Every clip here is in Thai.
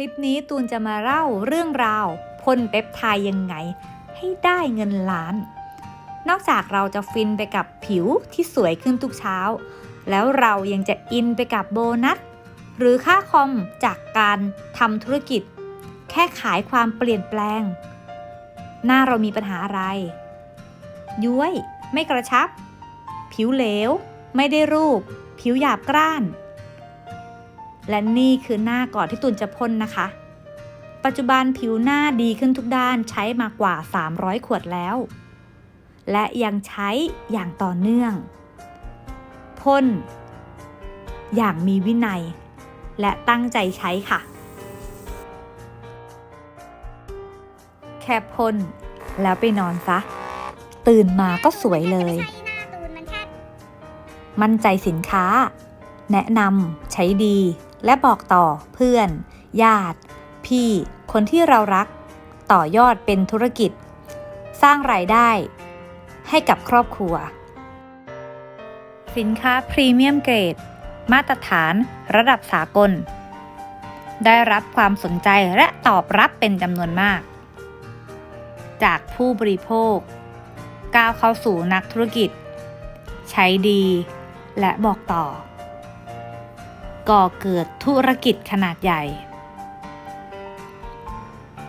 ลิปนี้ตูนจะมาเล่าเรื่องราวพ่นเปปไทด์ยังไง ให้ได้เงินล้าน นอกจากเราจะฟินไปกับผิวที่สวยขึ้นทุกเช้า แล้วเรายังจะอินไปกับโบนัส หรือค่าคอมจากการทำธุรกิจ แค่ขายความเปลี่ยนแปลง หน้าเรามีปัญหาอะไร ย้วย ไม่กระชับ ผิวเหลว ไม่ได้รูป ผิวหยาบกร้าน และนี่คือหน้าก่อนที่ตุนจะพ่นนะคะ ปัจจุบันผิวหน้าดีขึ้นทุกด้านใช้มากว่า 300 ขวดแล้ว และยังใช้อย่างต่อเนื่อง พ่น อย่างมีวินัย และตั้งใจใช้ค่ะ แค่พ่น แล้วไปนอนซะ ตื่นมาก็สวยเลยใช้หน้าตูนมันชัดมั่นใจสินค้า แนะนำใช้ดี และบอกต่อเพื่อน ญาติ พี่ คนที่เรารัก ต่อยอดเป็นธุรกิจ สร้างรายได้ ให้กับครอบครัว สินค้าพรีเมียมเกรด มาตรฐานระดับสากล ได้รับความสนใจและตอบรับเป็นจำนวนมาก จากผู้บริโภค ก้าวเข้าสู่นักธุรกิจ ใช้ดี และบอกต่อ ก่อเกิดธุรกิจขนาดใหญ่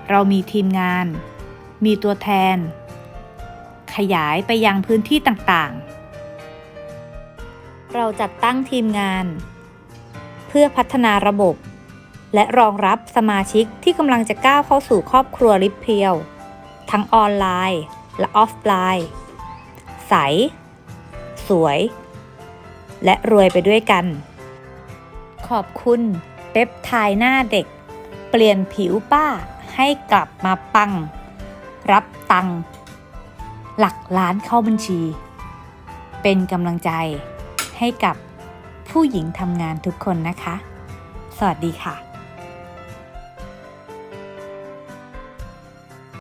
เรามีทีมงาน มีตัวแทน ขยายไปยังพื้นที่ต่างๆ เราจัดตั้งทีมงาน เพื่อพัฒนาระบบ และรองรับสมาชิกที่กำลังจะก้าวเข้าสู่ครอบครัวริบเพียว ทั้งออนไลน์ และออฟไลน์ ใส สวย และรวยไปด้วยกัน ขอบคุณเปปไทด์หน้าเด็ก เปลี่ยนผิวป้าให้กลับมาปัง รับตัง หลักล้านเข้าบัญชี เป็นกำลังใจให้กับผู้หญิงทำงานทุกคนนะคะ สวัสดีค่ะ